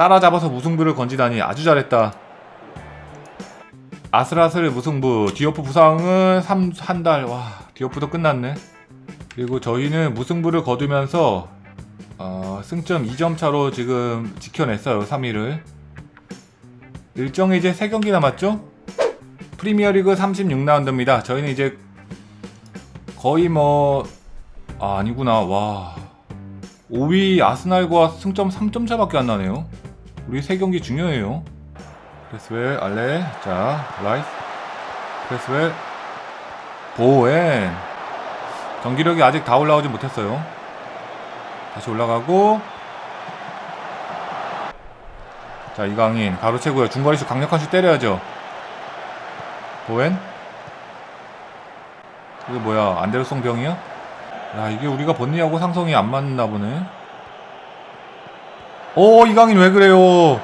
따라잡아서 무승부를 건지다니 아주 잘했다. 아슬아슬 무승부. 디오프 부상은 3, 한 달. 와, 디오프도 끝났네. 그리고 저희는 무승부를 거두면서 어, 승점 2점 차로 지금 지켜냈어요. 3위를. 일정이 이제 3경기 남았죠? 프리미어리그 36라운드입니다. 저희는 이제 거의 뭐 아, 아니구나. 와. 5위 아스날과 승점 3점 차밖에 안 나네요. 우리 세 경기 중요해요. 크레스웰, 알레, 자, 라이스, 크레스웰, 보엔. 경기력이 아직 다 올라오지 못했어요. 다시 올라가고. 자, 이강인 가로채고요. 중거리 슛 강력한 슛 때려야죠. 보엔. 이게 뭐야? 안데르송 병이야? 야, 이게 우리가 번니하고 상성이 안 맞나 보네. 오, 이강인 왜 그래요?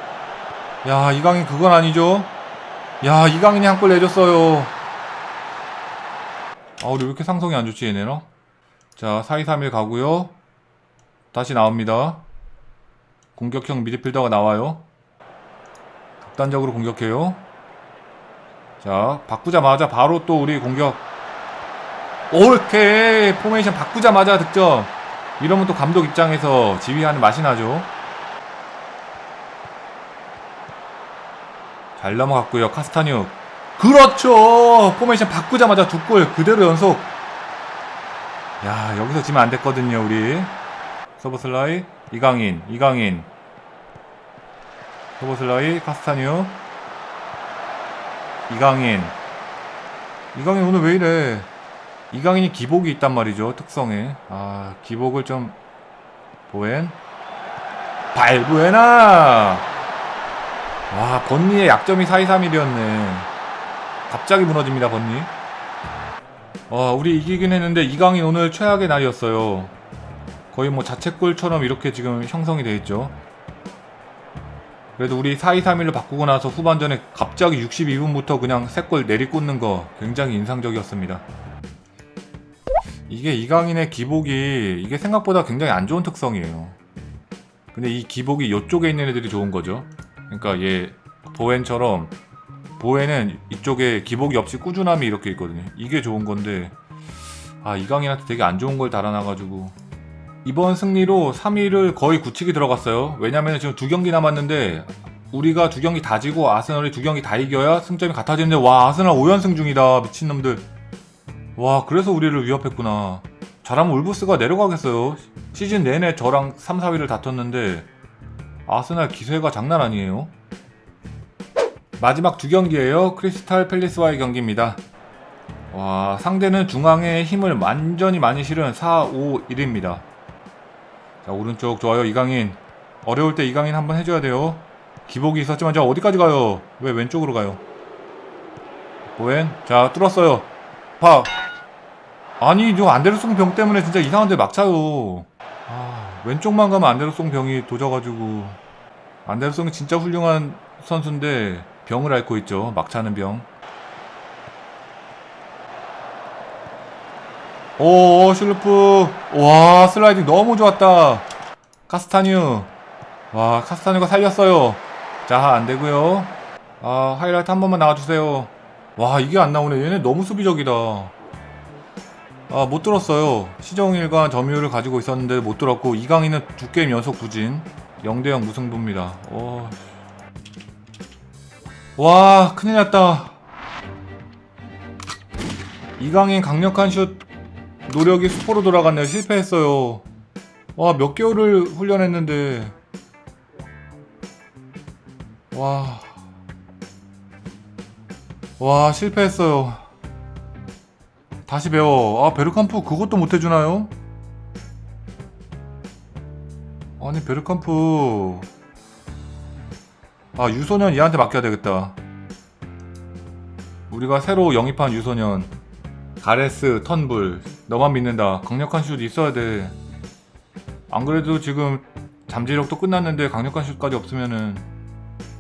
야, 이강인 그건 아니죠? 야, 이강인이 한 골 내줬어요. 아, 우리 왜 이렇게 상성이 안 좋지, 얘네는? 자, 4-2-3-1 가고요. 다시 나옵니다. 공격형 미드필더가 나와요. 극단적으로 공격해요. 자, 바꾸자마자 바로 또 우리 공격. 오케이! 포메이션 바꾸자마자 득점. 이러면 또 감독 입장에서 지휘하는 맛이 나죠. 잘 넘어갔고요. 카스타뉴. 그렇죠! 포메이션 바꾸자마자 두 골 그대로 연속. 야, 여기서 지면 안 됐거든요, 우리. 서버슬라이, 이강인, 이강인. 서버슬라이, 카스타뉴. 이강인. 이강인 오늘 왜 이래? 이강인이 기복이 있단 말이죠, 특성에. 아, 기복을 좀, 보엔. 발부에나! 와, 번니의 약점이 4-2-3-1이었네. 갑자기 무너집니다, 번니. 와, 우리 이기긴 했는데 이강인 오늘 최악의 날이었어요. 거의 뭐 자책골처럼 이렇게 지금 형성이 돼 있죠. 그래도 우리 4-2-3-1로 바꾸고 나서 후반전에 갑자기 62분부터 그냥 3골 내리꽂는 거 굉장히 인상적이었습니다. 이게 이강인의 기복이 이게 생각보다 굉장히 안 좋은 특성이에요. 근데 이 기복이 이쪽에 있는 애들이 좋은 거죠. 그러니까 얘 보엔처럼 보엔은 이쪽에 기복이 없이 꾸준함이 이렇게 있거든요. 이게 좋은 건데 아 이강인한테 되게 안 좋은 걸 달아놔가지고 이번 승리로 3위를 거의 굳히게 들어갔어요. 왜냐면 지금 두 경기 남았는데 우리가 두 경기 다 지고 아스널이 두 경기 다 이겨야 승점이 같아지는데 와 아스널 5연승 중이다 미친놈들 와 그래서 우리를 위협했구나 잘하면 울브스가 내려가겠어요 시즌 내내 저랑 3, 4위를 다퉜는데 아스날 기세가 장난 아니에요. 마지막 두 경기예요. 크리스탈 팰리스와의 경기입니다. 와, 상대는 중앙에 힘을 완전히 많이 실은 4, 5, 1입니다. 자, 오른쪽 좋아요. 이강인. 어려울 때 이강인 한번 해줘야 돼요. 기복이 있었지만 저 어디까지 가요? 왜 왼쪽으로 가요? 보엔. 자, 뚫었어요. 파. 아니, 저 안데르송 병 때문에 진짜 이상한 데 막 차요. 아, 왼쪽만 가면 안데르송 병이 도져가지고 안데르송이 진짜 훌륭한 선수인데 병을 앓고 있죠. 막차는 병. 오, 슐루프. 와, 슬라이딩 너무 좋았다. 카스타뉴. 와, 카스타뉴가 살렸어요. 자, 안 되고요. 아, 하이라이트 한 번만 나와주세요. 와, 이게 안 나오네. 얘네 너무 수비적이다. 아, 못 들었어요. 시정일과 점유율을 가지고 있었는데 못 들었고 이강인은 두 게임 연속 부진. 0대0 무승부입니다. 오. 와, 큰일 났다. 이강인 강력한 슛 노력이 수포로 돌아갔네요. 실패했어요. 와, 몇 개월을 훈련했는데. 와. 와, 실패했어요. 다시 배워. 아, 베르캄프 그것도 못 해주나요? 아니, 베르캄프. 아, 유소년 얘한테 맡겨야 되겠다. 우리가 새로 영입한 유소년. 가레스, 턴불. 너만 믿는다. 강력한 슛 있어야 돼. 안 그래도 지금 잠재력도 끝났는데 강력한 슛까지 없으면은.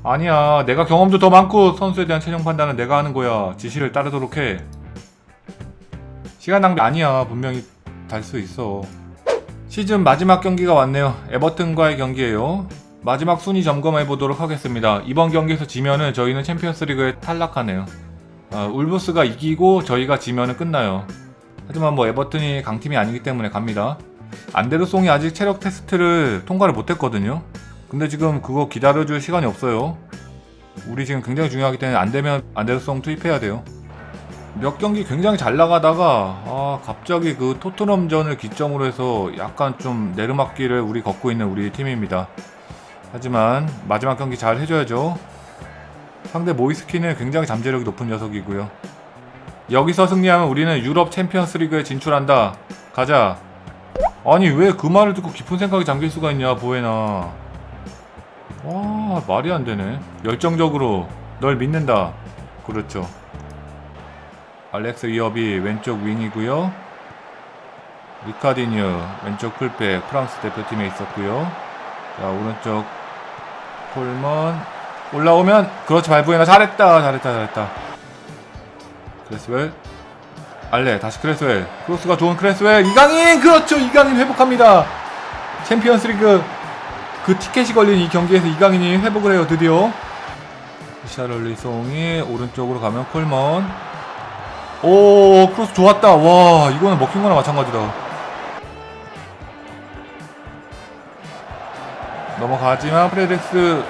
아니야. 내가 경험도 더 많고 선수에 대한 최종 판단은 내가 하는 거야. 지시를 따르도록 해. 시간 낭비 아니야. 분명히 달 수 있어. 시즌 마지막 경기가 왔네요. 에버튼과의 경기예요. 마지막 순위 점검해 보도록 하겠습니다. 이번 경기에서 지면은 저희는 챔피언스리그에 탈락하네요. 아, 울브스가 이기고 저희가 지면은 끝나요. 하지만 뭐 에버튼이 강팀이 아니기 때문에 갑니다. 안데르송이 아직 체력 테스트를 통과를 못했거든요. 근데 지금 그거 기다려줄 시간이 없어요. 우리 지금 굉장히 중요하기 때문에 안 되면 안데르송 투입해야 돼요. 몇 경기 굉장히 잘 나가다가 아 갑자기 그 토트넘전을 기점으로 해서 약간 좀 내르막길을 우리 걷고 있는 우리 팀입니다. 하지만 마지막 경기 잘 해줘야죠. 상대 모이스키는 굉장히 잠재력이 높은 녀석이고요. 여기서 승리하면 우리는 유럽 챔피언스 리그에 진출한다. 가자. 아니 왜 그 말을 듣고 깊은 생각이 잠길 수가 있냐 보에나. 와 말이 안 되네. 열정적으로 널 믿는다. 그렇죠. 알렉스 이업이 왼쪽 윙이고요. 리카디뉴 왼쪽 풀백 프랑스 대표팀에 있었고요. 자 오른쪽 콜먼 올라오면 그렇지 발부에나 잘했다 잘했다 잘했다. 크레스웰 알레 다시 크레스웰 크로스가 좋은 크레스웰 이강인 그렇죠 이강인 회복합니다. 챔피언스리그 그 티켓이 걸린 이 경기에서 이강인이 회복을 해요 드디어. 샤를리송이 오른쪽으로 가면 콜먼 오 크로스 좋았다. 와 이거는 먹힌 거나 마찬가지다. 넘어가지만 프레덱스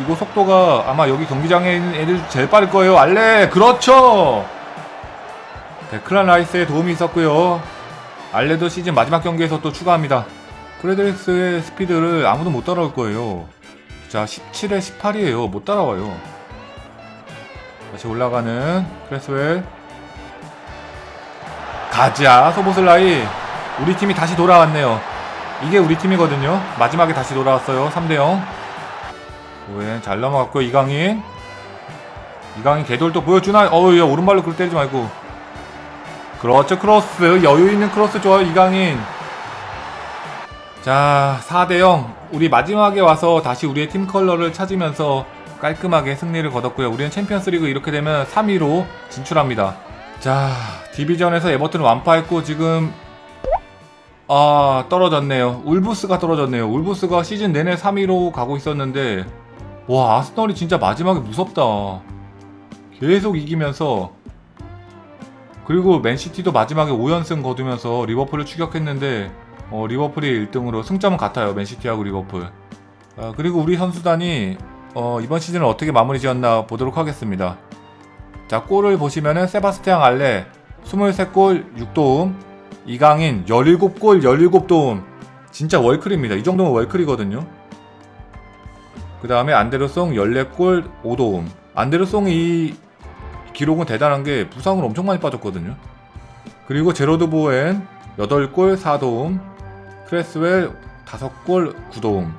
이거 속도가 아마 여기 경기장에 있는 애들 중 제일 빠를 거예요. 알레 그렇죠! 데클란 라이스의 도움이 있었고요. 알레도 시즌 마지막 경기에서 또 추가합니다. 프레덱스의 스피드를 아무도 못 따라올 거예요. 자 17에 18이에요. 못 따라와요. 다시 올라가는 크레스웰 가자. 소보슬라이 우리 팀이 다시 돌아왔네요. 이게 우리 팀이거든요. 마지막에 다시 돌아왔어요. 3대0 오웬 잘 넘어갔고 이강인. 이강인 개돌도 보여주나? 어우 야 오른발로 그걸 때리지 말고. 그렇죠 크로스. 여유있는 크로스 좋아요 이강인. 자 4대0 우리 마지막에 와서 다시 우리의 팀 컬러를 찾으면서 깔끔하게 승리를 거뒀고요. 우리는 챔피언스리그 이렇게 되면 3위로 진출합니다 자 디비전에서 에버튼 완파했고 지금 아 떨어졌네요. 울부스가 떨어졌네요. 울부스가 시즌 내내 3위로 가고 있었는데 와 아스널이 진짜 마지막에 무섭다. 계속 이기면서 그리고 맨시티도 마지막에 5연승 거두면서 리버풀을 추격했는데 어, 리버풀이 1등으로 승점은 같아요. 맨시티하고 리버풀. 아, 그리고 우리 선수단이 어, 이번 시즌을 어떻게 마무리 지었나 보도록 하겠습니다 자 골을 보시면은 세바스티앙 알레 23골 6도움 이강인 17골 17도움. 진짜 월클입니다. 이 정도면 월클이거든요. 그 다음에 안데르송 14골 5도움. 안데르송이 이 기록은 대단한 게 부상을 엄청 많이 빠졌거든요. 그리고 제로드 보엔 8골 4도움. 크레스웰 5골 9도움.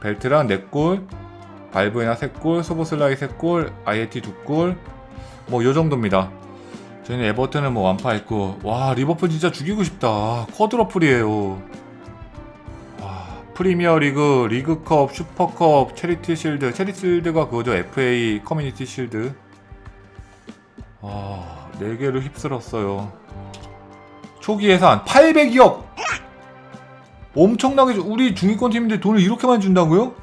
벨트랑 4골 발브에나 3골 소보슬라이 3골 아이에티 2골 뭐 요 정도입니다. 저희는 에버튼은 뭐 완파했고 와 리버풀 진짜 죽이고 싶다. 쿼드러플이에요. 와 프리미어리그 리그컵 슈퍼컵 체리티 실드 체리티 실드가 그거죠. FA 커뮤니티 실드. 와 4개를 휩쓸었어요. 초기 예산 802억! 엄청나게 주- 우리 중위권 팀인데 돈을 이렇게 많이 준다고요?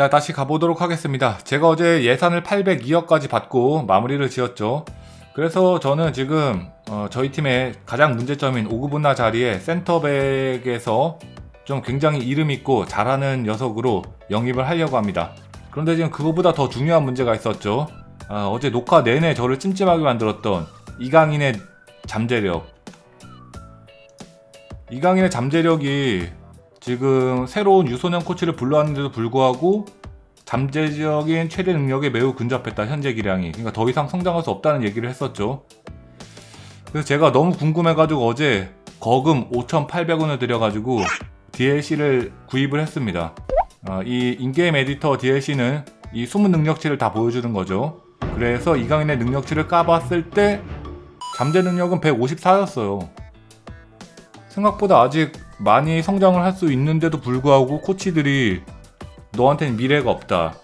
자 다시 가보도록 하겠습니다. 제가 어제 예산을 802억까지 받고 마무리를 지었죠. 그래서 저는 지금 어, 저희 팀의 가장 문제점인 오그분나 자리에 센터백에서 좀 굉장히 이름 있고 잘하는 녀석으로 영입을 하려고 합니다. 그런데 지금 그거보다 더 중요한 문제가 있었죠. 아, 어제 녹화 내내 저를 찜찜하게 만들었던 이강인의 잠재력. 이강인의 잠재력이 지금 새로운 유소년 코치를 불러왔는데도 불구하고 잠재적인 최대 능력에 매우 근접했다 현재 기량이. 그러니까 더 이상 성장할 수 없다는 얘기를 했었죠. 그래서 제가 너무 궁금해가지고 어제 거금 5,800원을 들여가지고 DLC를 구입을 했습니다. 아, 이 인게임 에디터 DLC는 이 숨은 능력치를 다 보여주는 거죠. 그래서 이강인의 능력치를 까봤을 때 잠재 능력은 154였어요. 생각보다 아직 많이 성장을 할 수 있는데도 불구하고 코치들이 너한테는 미래가 없다.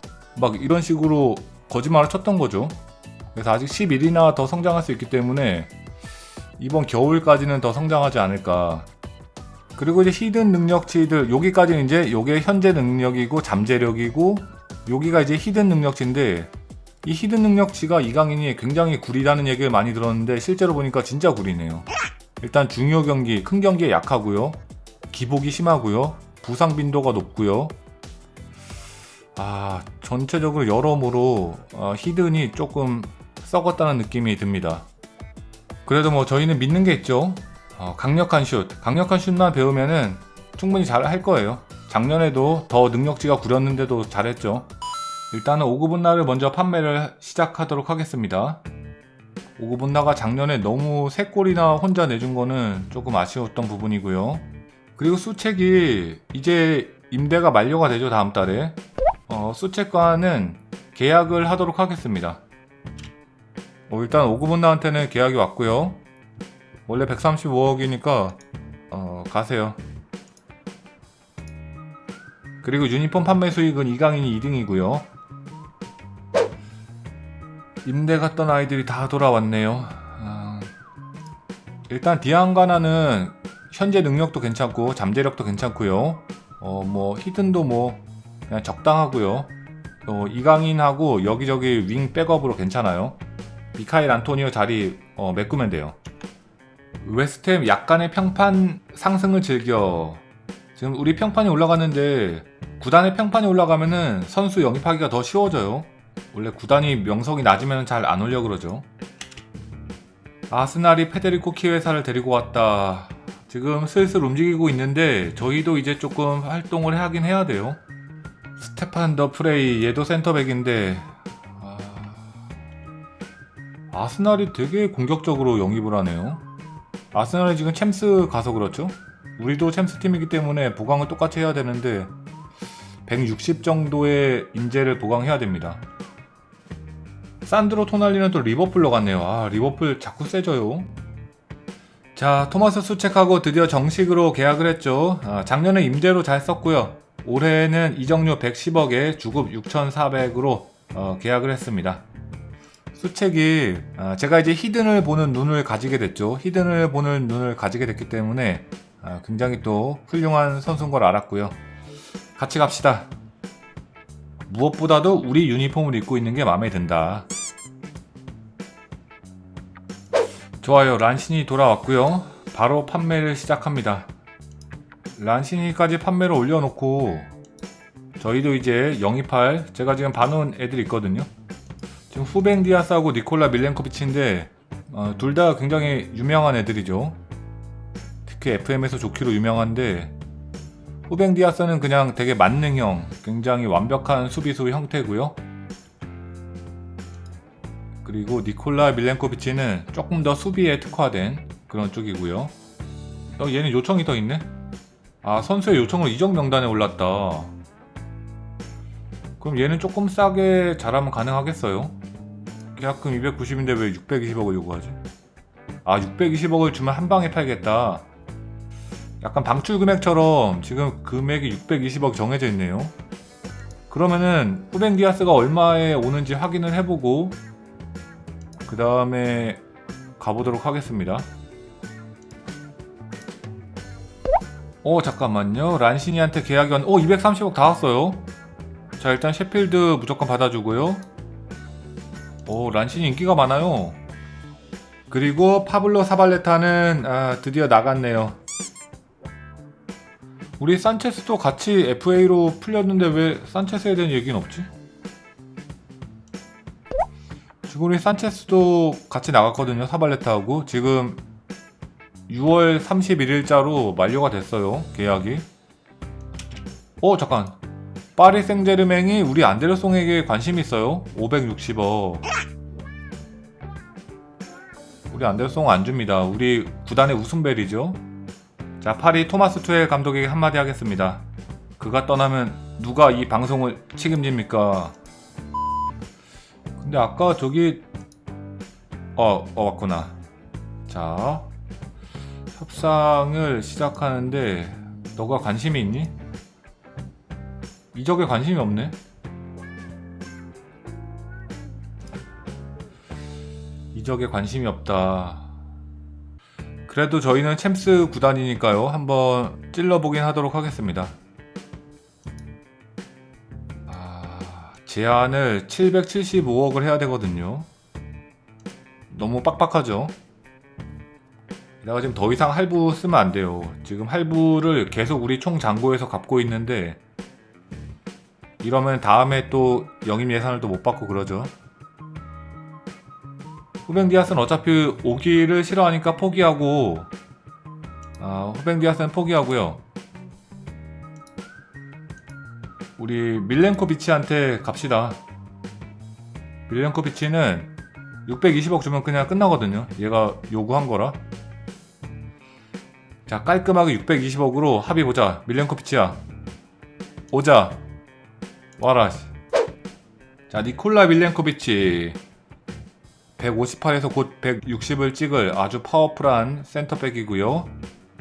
막 이런 식으로 거짓말을 쳤던 거죠. 그래서 아직 11이나 더 성장할 수 있기 때문에 이번 겨울까지는 더 성장하지 않을까. 그리고 이제 히든 능력치들 여기까지는 이제 요게 현재 능력이고 잠재력이고 여기가 이제 히든 능력치인데 이 히든 능력치가 이강인이 굉장히 구리다는 얘기를 많이 들었는데 실제로 보니까 진짜 구리네요. 일단 중요 경기, 큰 경기에 약하고요. 기복이 심하고요. 부상 빈도가 높고요. 아, 전체적으로 여러모로 어, 히든이 조금 썩었다는 느낌이 듭니다. 그래도 뭐 저희는 믿는 게 있죠. 어, 강력한 슛, 강력한 슛만 배우면은 충분히 잘 할 거예요. 작년에도 더 능력치가 구렸는데도 잘했죠. 일단은 오구분나를 먼저 판매를 시작하도록 하겠습니다. 오구분나가 작년에 너무 세 골이나 혼자 내준 거는 조금 아쉬웠던 부분이고요. 그리고 수책이 이제 임대가 만료가 되죠 다음 달에. 어, 수책과는 계약을 하도록 하겠습니다. 뭐 일단 오구분나한테는 계약이 왔고요. 원래 135억이니까 어, 가세요. 그리고 유니폼 판매 수익은 이강인이 2등이고요. 임대 갔던 아이들이 다 돌아왔네요. 아, 일단 디안가나는 현재 능력도 괜찮고 잠재력도 괜찮고요. 어 뭐 히든도 뭐 그냥 적당하고요. 어, 이강인하고 여기저기 윙 백업으로 괜찮아요. 미카엘 안토니오 자리 어, 메꾸면 돼요. 웨스트햄 약간의 평판 상승을 즐겨. 지금 우리 평판이 올라갔는데 구단의 평판이 올라가면은 선수 영입하기가 더 쉬워져요. 원래 구단이 명성이 낮으면 잘 안 올려 그러죠. 아스날이 페데리코 키웨사를 데리고 왔다. 지금 슬슬 움직이고 있는데 저희도 이제 조금 활동을 하긴 해야 돼요. 스테판 더 프레이 얘도 센터백인데 아... 아스날이 되게 공격적으로 영입을 하네요. 아스날이 지금 챔스 가서 그렇죠? 우리도 챔스 팀이기 때문에 보강을 똑같이 해야 되는데 160 정도의 인재를 보강해야 됩니다. 산드로 토날리는 또 리버풀로 갔네요. 아, 리버풀 자꾸 세져요. 자, 토마스 수책하고 드디어 정식으로 계약을 했죠. 아, 작년에 임대로 잘 썼고요. 올해는 이적료 110억에 주급 6,400으로 어, 계약을 했습니다. 수책이 아, 제가 이제 히든을 보는 눈을 가지게 됐죠. 히든을 보는 눈을 가지게 됐기 때문에 아, 굉장히 또 훌륭한 선수인 걸 알았고요. 같이 갑시다. 무엇보다도 우리 유니폼을 입고 있는 게 마음에 든다. 좋아요. 란신이 돌아왔고요. 바로 판매를 시작합니다. 란신이까지 판매를 올려놓고 저희도 이제 영입할 제가 지금 봐놓은 애들 있거든요. 지금 후뱅 디아스하고 니콜라 밀렌코비치인데 어, 둘 다 굉장히 유명한 애들이죠. 특히 FM에서 좋기로 유명한데 후뱅 디아스는 그냥 되게 만능형, 굉장히 완벽한 수비수 형태고요. 그리고 니콜라 밀렌코비치는 조금 더 수비에 특화된 그런 쪽이고요. 어, 얘는 요청이 더 있네? 아, 선수의 요청으로 이적 명단에 올랐다. 그럼 얘는 조금 싸게 잘하면 가능하겠어요? 계약금 290인데 왜 620억을 요구하지? 아, 620억을 주면 한 방에 팔겠다. 약간 방출 금액처럼 지금 금액이 620억 정해져 있네요. 그러면은 후벤 디아스가 얼마에 오는지 확인을 해보고 그 다음에 가보도록 하겠습니다. 어 잠깐만요. 란시니한테 계약이 왔... 어 230억 다 왔어요. 자 일단 셰필드 무조건 받아주고요. 오 란시니 인기가 많아요. 그리고 파블로 사발레타는 아, 드디어 나갔네요. 우리 산체스도 같이 FA로 풀렸는데 왜 산체스에 대한 얘기는 없지? 지금 우리 산체스도 같이 나갔거든요 사발레타하고. 지금 6월 31일자로 만료가 됐어요 계약이. 어 잠깐. 파리 생제르맹이 우리 안데르송에게 관심 있어요 560억. 우리 안데르송 안 줍니다. 우리 구단의 웃음벨이죠. 자 파리 토마스 투엘 감독에게 한마디 하겠습니다. 그가 떠나면 누가 이 방송을 책임집니까 근데 아까 저기 어, 어 왔구나. 자, 협상을 시작하는데 너가 관심이 있니? 이적에 관심이 없네. 이적에 관심이 없다. 그래도 저희는 챔스 구단이니까요. 한번 찔러보긴 하도록 하겠습니다. 제한을 775억을 해야 되거든요. 너무 빡빡하죠? 내가 지금 더 이상 할부 쓰면 안 돼요. 지금 할부를 계속 우리 총 잔고에서 갚고 있는데 이러면 다음에 또 영입 예산을 또 못 받고 그러죠. 후뱅 디아스는 어차피 오기를 싫어하니까 포기하고 아, 후뱅 디아스는 포기하고요. 우리 밀렌코비치한테 갑시다. 밀렌코비치는 620억 주면 그냥 끝나거든요. 얘가 요구한 거라. 자, 깔끔하게 620억으로 합의 보자. 밀렌코비치야. 오자. 와라. 씨. 자, 니콜라 밀렌코비치. 158에서 곧 160을 찍을 아주 파워풀한 센터백이고요.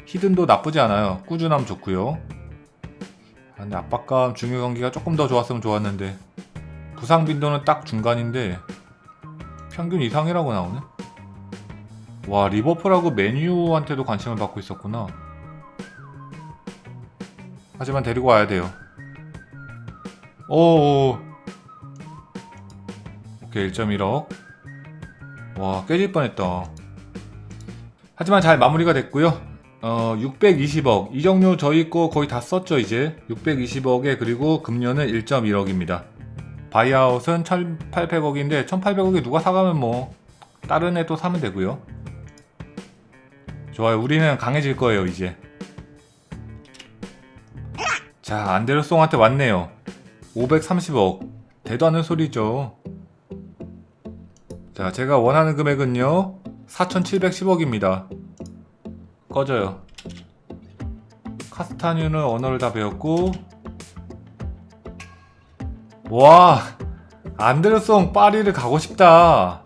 히든도 나쁘지 않아요. 꾸준함 좋고요. 아, 근데 압박감 중요 경기가 조금 더 좋았으면 좋았는데 부상 빈도는 딱 중간인데 평균 이상이라고 나오네. 와 리버풀하고 메뉴한테도 관심을 받고 있었구나. 하지만 데리고 와야 돼요. 오. 오케이 1.1억. 와 깨질 뻔했다. 하지만 잘 마무리가 됐고요. 어 620억 이정료 저희 거 거의 다 썼죠 이제 620억에 그리고 금료는 1.1억입니다. 바이아웃은 1,800억인데 1,800억에 누가 사가면 뭐 다른 애 또 사면 되고요. 좋아요. 우리는 강해질 거예요 이제. 자 안데르송한테 왔네요. 530억 대도 않는 소리죠. 자, 제가 원하는 금액은요. 4,710억입니다. 꺼져요. 카스타뉴는 언어를 다 배웠고 와! 안데르송 파리를 가고 싶다.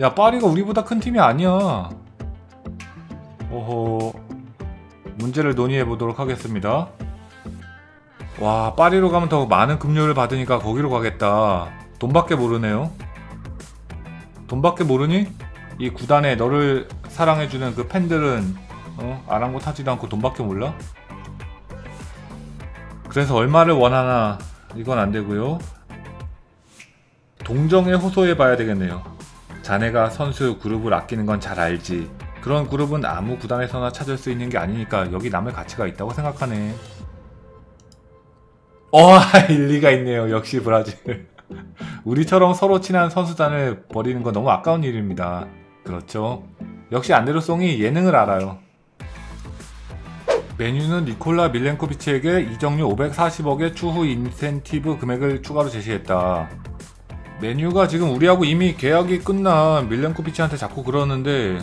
야, 파리가 우리보다 큰 팀이 아니야. 오호. 문제를 논의해 보도록 하겠습니다. 와, 파리로 가면 더 많은 급료를 받으니까 거기로 가겠다. 돈밖에 모르네요. 돈밖에 모르니? 이 구단에 너를 사랑해주는 그 팬들은 어? 아랑곳하지도 않고 돈밖에 몰라? 그래서 얼마를 원하나 이건 안 되고요. 동정에 호소해 봐야 되겠네요. 자네가 선수 그룹을 아끼는 건 잘 알지. 그런 그룹은 아무 구단에서나 찾을 수 있는 게 아니니까 여기 남을 가치가 있다고 생각하네. 어, 일리가 있네요. 역시 브라질. 우리처럼 서로 친한 선수단을 버리는 건 너무 아까운 일입니다. 그렇죠. 역시 안데르송이 예능을 알아요. 메뉴는 니콜라 밀렌코비치에게 이적료 540억의 추후 인센티브 금액을 추가로 제시했다. 메뉴가 지금 우리하고 이미 계약이 끝난 밀렌코비치한테 자꾸 그러는데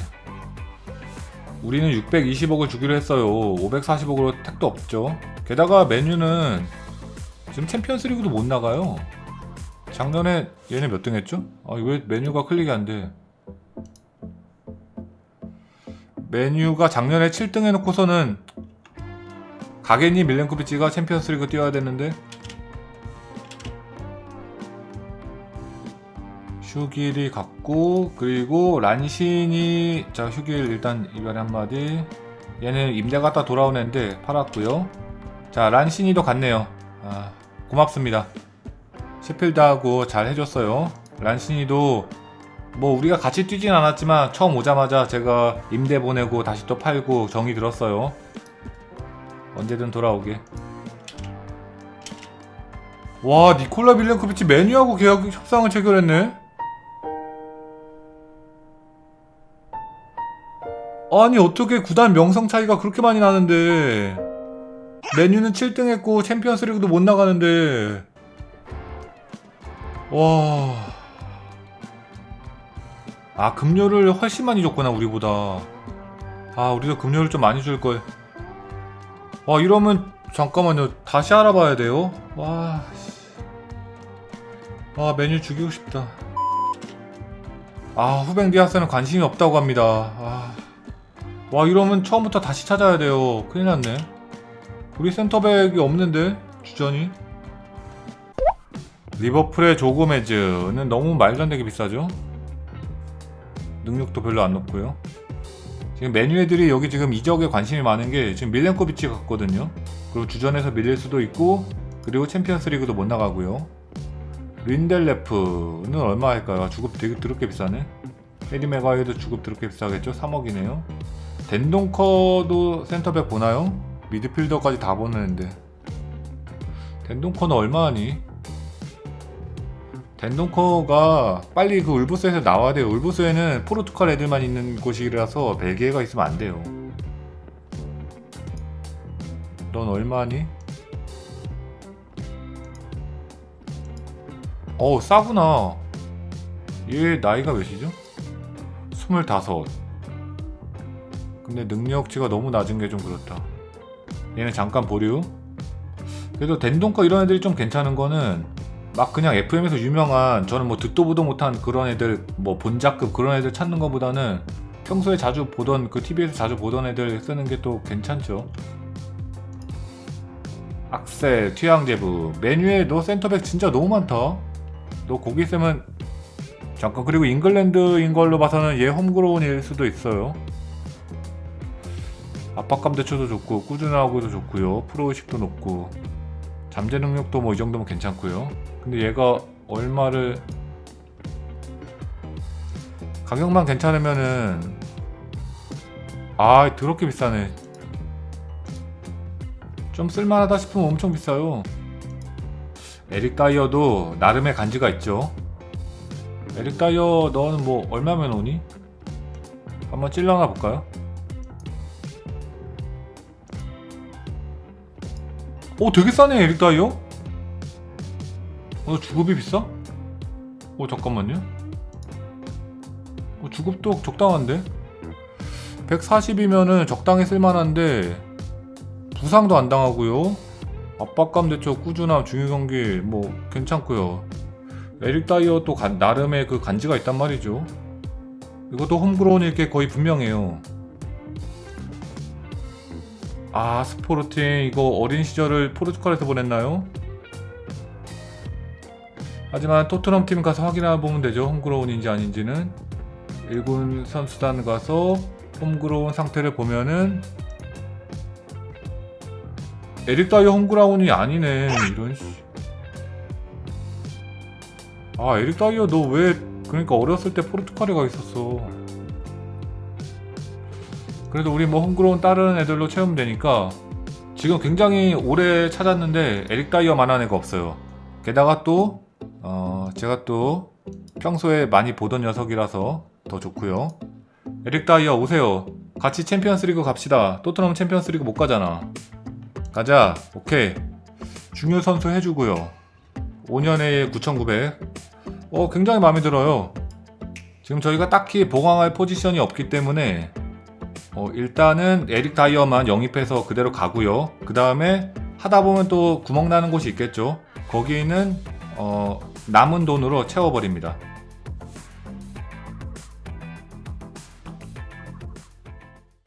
우리는 620억을 주기로 했어요. 540억으로 택도 없죠. 게다가 메뉴는 지금 챔피언스 리그도 못 나가요. 작년에 얘네 몇 등 했죠? 아, 왜 메뉴가 클릭이 안 돼? 메뉴가 작년에 7등 해놓고서는 가게니 밀렌코비치가 챔피언스 리그 뛰어야 되는데 휴길이 갔고 그리고 란신이 자 휴길 일단 이번에 한마디. 얘는 임대 갔다 돌아온 애인데 팔았고요. 자 란신이도 갔네요. 아, 고맙습니다. 셰필드하고 잘 해줬어요. 란신이도 뭐 우리가 같이 뛰진 않았지만 처음 오자마자 제가 임대 보내고 다시 또 팔고 정이 들었어요. 언제든 돌아오게. 와 니콜라 빌렌코비치 메뉴하고 계약 협상을 체결했네. 아니 어떻게 구단 명성 차이가 그렇게 많이 나는데 메뉴는 7등 했고 챔피언스리그도 못 나가는데 와. 아, 급료를 훨씬 많이 줬구나, 우리보다. 아, 우리도 급료를 좀 많이 줄 걸. 와, 이러면 잠깐만요. 다시 알아봐야 돼요. 와. 씨. 아, 메뉴 죽이고 싶다. 아, 후뱅 디아스는 관심이 없다고 합니다. 아. 와, 이러면 처음부터 다시 찾아야 돼요. 큰일 났네. 우리 센터백이 없는데, 주전이. 리버풀의 조고메즈는 너무 말도 안 되게 비싸죠? 능력도 별로 안 높고요. 지금 메뉴 애들이 여기 지금 이적에 관심이 많은 게 지금 밀렌코비치 같거든요. 그리고 주전에서 밀릴 수도 있고 그리고 챔피언스 리그도 못 나가고요. 린델레프는 얼마 할까요? 주급 되게 드럽게 비싸네. 해리 메가이도 주급 드럽게 비싸겠죠? 3억이네요. 덴동커도 센터백 보나요? 미드필더까지 다 보는데 덴동커는 얼마 하니? 덴동커가 빨리 그 울부스에서 나와야 돼요. 울부스에는 포르투갈 애들만 있는 곳이라서 벨기에가 있으면 안 돼요. 넌 얼마니? 어우 싸구나. 얘 나이가 몇이죠? 25. 근데 능력치가 너무 낮은 게 좀 그렇다. 얘는 잠깐 보류. 그래도 덴동커 이런 애들이 좀 괜찮은 거는 막 그냥 FM에서 유명한 저는 뭐 듣도 보도 못한 그런 애들 뭐 본작급 그런 애들 찾는 것보다는 평소에 자주 보던 그 TV에서 자주 보던 애들 쓰는 게 또 괜찮죠. 악셀, 튀양제부, 메뉴에 너 센터백 진짜 너무 많다. 너 거기 있으면 잠깐 그리고 잉글랜드인 걸로 봐서는 얘 홈그로운일 수도 있어요. 압박감 대처도 좋고 꾸준하고도 좋고요. 프로 의식도 높고 잠재 능력도 뭐 이 정도면 괜찮고요. 근데 얘가 얼마를 가격만 괜찮으면은 아 더럽게 비싸네. 좀 쓸만하다 싶으면 엄청 비싸요. 에릭 다이어도 나름의 간지가 있죠. 에릭 다이어 너는 뭐 얼마면 오니? 한번 찔러나 볼까요? 오 되게 싸네 에릭 다이어? 어 주급이 비싸? 오 잠깐만요. 어, 주급도 적당한데? 140이면은 적당히 쓸만한데 부상도 안 당하고요. 압박감 대처 꾸준함 중요 경기 뭐 괜찮고요. 에릭 다이어 또 간- 나름의 그 간지가 있단 말이죠. 이것도 홈그로운일 게 거의 분명해요. 아 스포르팅 이거 어린 시절을 포르투갈에서 보냈나요? 하지만 토트넘 팀 가서 확인해 보면 되죠. 홈그로운인지 아닌지는 1군 선수단 가서 홈그로운 상태를 보면은 에릭 다이어 홈그라운이 아니네 이런 씨. 아 에릭 다이어 너 왜 그러니까 어렸을 때 포르투갈에 가 있었어 그래도 우리 뭐 홈그로운 다른 애들로 채우면 되니까 지금 굉장히 오래 찾았는데 에릭 다이어만한 애가 없어요 게다가 또 어, 제가 또 평소에 많이 보던 녀석이라서 더 좋고요 에릭 다이어 오세요 같이 챔피언스리그 갑시다 토트넘 챔피언스리그 못 가잖아 가자. 오케이. 중요 선수 해주고요. 5년에 9,900. 어, 굉장히 마음에 들어요. 지금 저희가 딱히 보강할 포지션이 없기 때문에 어, 일단은 에릭 다이어만 영입해서 그대로 가고요. 그 다음에 하다 보면 또 구멍 나는 곳이 있겠죠. 거기는 어, 남은 돈으로 채워버립니다.